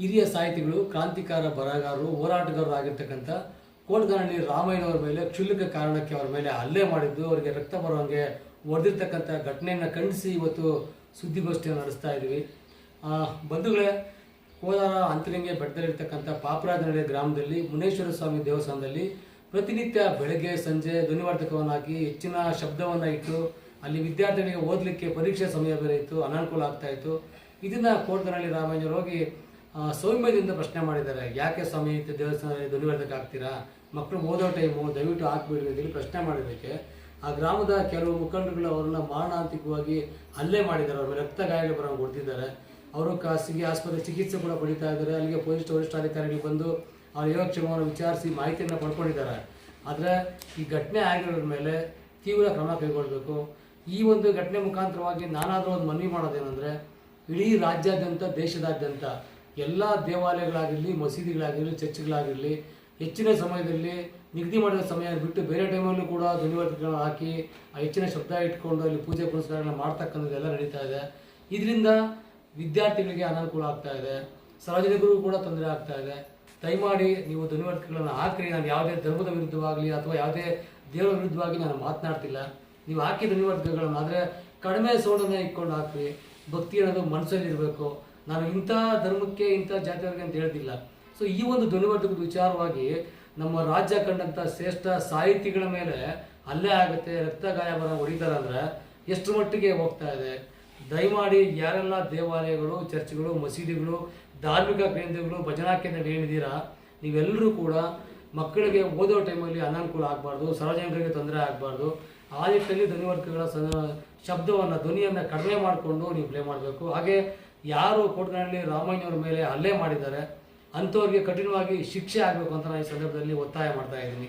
ಹಿರಿಯ ಸಾಹಿತಿಗಳು, ಕ್ರಾಂತಿಕಾರ ಬರಹಗಾರರು, ಹೋರಾಟಗಾರರು ಆಗಿರ್ತಕ್ಕಂಥ ಕೋಟಗನಹಳ್ಳಿ ರಾಮಯ್ಯನವರ ಮೇಲೆ ಕ್ಷುಲ್ಲಕ ಕಾರಣಕ್ಕೆ ಅವರ ಮೇಲೆ ಹಲ್ಲೆ ಮಾಡಿದ್ದು, ಅವರಿಗೆ ರಕ್ತ ಬರುವಂಗೆ ಒಡೆದಿರ್ತಕ್ಕಂಥ ಘಟನೆಯನ್ನು ಖಂಡಿಸಿ ಇವತ್ತು ಸುದ್ದಿಗೋಷ್ಠಿಯನ್ನು ನಡೆಸ್ತಾ ಇದ್ದೀವಿ ಬಂಧುಗಳೇ, ಕೋಲಾರ ಅಂತರಿಂಗೆ ಬೆಟ್ಟದಲ್ಲಿರ್ತಕ್ಕಂಥ ಪಾಪರಾಜನಹಳ್ಳಿ ಗ್ರಾಮದಲ್ಲಿ ಮುನೇಶ್ವರ ಸ್ವಾಮಿ ದೇವಸ್ಥಾನದಲ್ಲಿ ಪ್ರತಿನಿತ್ಯ ಬೆಳಗ್ಗೆ, ಸಂಜೆ ಧ್ವನಿವರ್ಧಕವನ್ನು ಹಾಕಿ ಹೆಚ್ಚಿನ ಶಬ್ದವನ್ನು ಇಟ್ಟು ಅಲ್ಲಿ ವಿದ್ಯಾರ್ಥಿಗಳಿಗೆ ಓದಲಿಕ್ಕೆ ಪರೀಕ್ಷೆ ಸಮಯ ಬೇರೆ ಇತ್ತು, ಅನಾನುಕೂಲ ಆಗ್ತಾ ಇತ್ತು. ಇದನ್ನು ಕೋಟ್ಗನಹಳ್ಳಿ ರಾಮಯ್ಯನವರು ಹೋಗಿ ಸೌಮ್ಯದಿಂದ ಪ್ರಶ್ನೆ ಮಾಡಿದ್ದಾರೆ. ಯಾಕೆ ಸ್ವಾಮಿ ಇಂಥ ದೇವಸ್ಥಾನದಲ್ಲಿ ಧ್ವನಿವರ್ಧಕ ಹಾಕ್ತೀರಾ ಮಕ್ಕಳು ಓದೋ ಟೈಮು ದಯವಿಟ್ಟು ಹಾಕ್ಬಿಡಿ ಅಂತೇಳಿ ಪ್ರಶ್ನೆ ಮಾಡಿದ್ದಕ್ಕೆ. ಆ ಗ್ರಾಮದ ಕೆಲವು ಮುಖಂಡರುಗಳು ಅವರನ್ನ ಮಾರಣಾಂತಿಕವಾಗಿ ಹಲ್ಲೆ ಮಾಡಿದ್ದಾರೆ. ಅವ್ರ ರಕ್ತ ಗಾಯಗಳು ಬರೋ ಕೊಡ್ತಿದ್ದಾರೆ. ಅವರು ಖಾಸಗಿ ಆಸ್ಪತ್ರೆ ಚಿಕಿತ್ಸೆ ಕೂಡ ಪಡಿತಾ ಇದ್ದಾರೆ. ಅಲ್ಲಿಗೆ ಪೊಲೀಸ್ ವರಿಷ್ಠಾಧಿಕಾರಿಗಳು ಬಂದು ಅವ್ರ ಯೋಗಕ್ಷೇಮವನ್ನು ವಿಚಾರಿಸಿ ಮಾಹಿತಿಯನ್ನು ಪಡ್ಕೊಂಡಿದ್ದಾರೆ. ಆದರೆ ಈ ಘಟನೆ ಆಗಿರೋದ್ರ ಮೇಲೆ ತೀವ್ರ ಕ್ರಮ ಕೈಗೊಳ್ಳಬೇಕು. ಈ ಒಂದು ಘಟನೆ ಮುಖಾಂತರವಾಗಿ ನಾನಾದರೂ ಒಂದು ಮನವಿ ಮಾಡೋದೇನೆಂದರೆ, ಇಡೀ ರಾಜ್ಯಾದ್ಯಂತ, ದೇಶದಾದ್ಯಂತ ಎಲ್ಲ ದೇವಾಲಯಗಳಾಗಿರಲಿ, ಮಸೀದಿಗಳಾಗಿರಲಿ, ಚರ್ಚ್ಗಳಾಗಿರಲಿ, ಹೆಚ್ಚಿನ ಸಮಯದಲ್ಲಿ ನಿಗದಿ ಮಾಡಿದ ಸಮಯ ಬಿಟ್ಟು ಬೇರೆ ಟೈಮಲ್ಲೂ ಕೂಡ ಧ್ವನಿವರ್ಧಕಗಳನ್ನು ಹಾಕಿ, ಆ ಹೆಚ್ಚಿನ ಶಬ್ದ ಇಟ್ಕೊಂಡು ಅಲ್ಲಿ ಪೂಜೆ ಪುನಸ್ಕಾರಗಳನ್ನ ಮಾಡ್ತಕ್ಕಂಥದ್ದೆಲ್ಲ ನಡೀತಾ ಇದೆ. ಇದರಿಂದ ವಿದ್ಯಾರ್ಥಿಗಳಿಗೆ ಅನಾನುಕೂಲ ಆಗ್ತಾ ಇದೆ. ಸಾರ್ವಜನಿಕರಿಗೂ ಕೂಡ ತೊಂದರೆ ಆಗ್ತಾ ಇದೆ. ದಯಮಾಡಿ ನೀವು ಧ್ವನಿವರ್ಧಕಗಳನ್ನು ಹಾಕ್ರಿ. ನಾನು ಯಾವುದೇ ಧರ್ಮದ ವಿರುದ್ಧವಾಗಲಿ ಅಥವಾ ಯಾವುದೇ ದೇವರ ವಿರುದ್ಧವಾಗಿ ನಾನು ಮಾತನಾಡ್ತಿಲ್ಲ. ನೀವು ಹಾಕಿ ಧ್ವನಿವರ್ಧಕಗಳನ್ನು ಆದರೆ ಕಡಿಮೆ ಸೌಂಡನ್ನು ಇಟ್ಕೊಂಡು ಹಾಕ್ರಿ. ಭಕ್ತಿ ಅನ್ನೋದು ಮನಸ್ಸಲ್ಲಿ ಇರಬೇಕು ನಾನು ಇಂಥ ಧರ್ಮಕ್ಕೆ, ಇಂಥ ಜಾತಿಯವರಿಗೆ ಅಂತ ಹೇಳ್ತಿಲ್ಲ ಸೊ ಈ ಒಂದು ಧ್ವನಿವರ್ಧಕದ ವಿಚಾರವಾಗಿ ನಮ್ಮ ರಾಜ್ಯ ಕಂಡಂಥ ಶ್ರೇಷ್ಠ ಸಾಹಿತಿಗಳ ಮೇಲೆ ಅಲ್ಲೇ ಆಗುತ್ತೆ, ರಕ್ತ ಗಾಯ ಬರ ಹೊಡಿತಾರೆ ಅಂದ್ರೆ ಎಷ್ಟು ಮಟ್ಟಿಗೆ ಹೋಗ್ತಾ ಇದೆ? ದಯಮಾಡಿ ಯಾರೆಲ್ಲ ದೇವಾಲಯಗಳು, ಚರ್ಚ್ಗಳು, ಮಸೀದಿಗಳು, ಧಾರ್ಮಿಕ ಕೇಂದ್ರಗಳು, ಭಜನಾ ಕೇಂದ್ರಗಳು ಏನಿದ್ದೀರಾ ನೀವೆಲ್ಲರೂ ಕೂಡ ಮಕ್ಕಳಿಗೆ ಓದೋ ಟೈಮಲ್ಲಿ ಅನಾನುಕೂಲ ಆಗಬಾರ್ದು, ಸಾರ್ವಜನಿಕರಿಗೆ ತೊಂದರೆ ಆಗಬಾರ್ದು. ಆ ನಿಟ್ಟಿನಲ್ಲಿ ಧ್ವನಿವರ್ಗಗಳ ಸ- ಶಬ್ದವನ್ನು, ಧ್ವನಿಯನ್ನು ಕಡಿಮೆ ಮಾಡಿಕೊಂಡು ನೀವು ಪ್ಲೇ ಮಾಡಬೇಕು. ಹಾಗೆ ಯಾರು ಕೋಟನಹಳ್ಳಿ ರಾಮಯ್ಯವ್ರ ಮೇಲೆ ಹಲ್ಲೆ ಮಾಡಿದ್ದಾರೆ, ಅಂಥವ್ರಿಗೆ ಕಠಿಣವಾಗಿ ಶಿಕ್ಷೆ ಆಗಬೇಕು ಅಂತ ನಾನು ಈ ಸಂದರ್ಭದಲ್ಲಿ ಒತ್ತಾಯ ಮಾಡ್ತಾ ಇದ್ದೀನಿ.